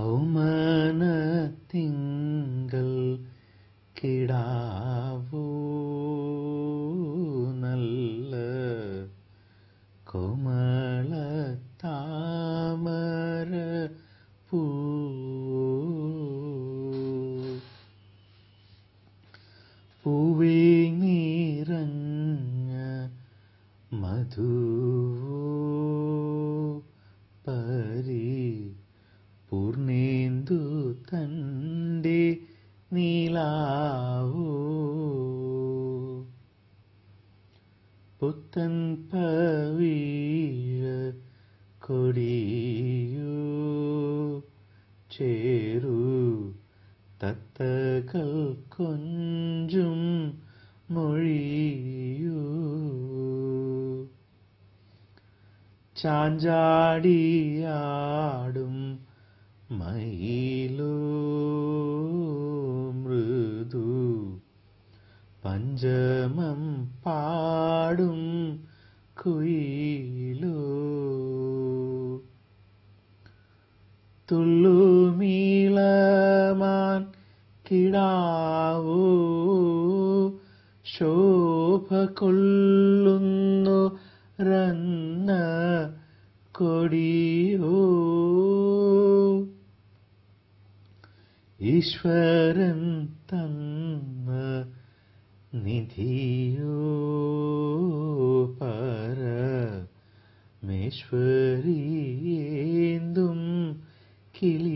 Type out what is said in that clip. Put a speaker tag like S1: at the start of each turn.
S1: ഔമന തിങ്കൾ കിടാവോ നല്ല കോമള താമര പൂ. പൂവിൽ നിറഞ്ഞ മധുവോ പൂർണേന്ദു തന്റെ പുത്തൻ പവീഴ കൊടിയോ ചേരു തത്തകൾ കൊഞ്ചും മൊഴിയൂ. ചാഞ്ചാടിയാടും മയിലോ മൃദു പഞ്ചമം പാടും കുയിലോ. തുള്ളുമീളമാൻ കിടാവോ ശോഭ കൊള്ളുന്നു റന്ന കൊടിയോ. ഈശ്വരൻ തന്ന നിധിയോ പര മേശ്വരിയേന്തും കിളി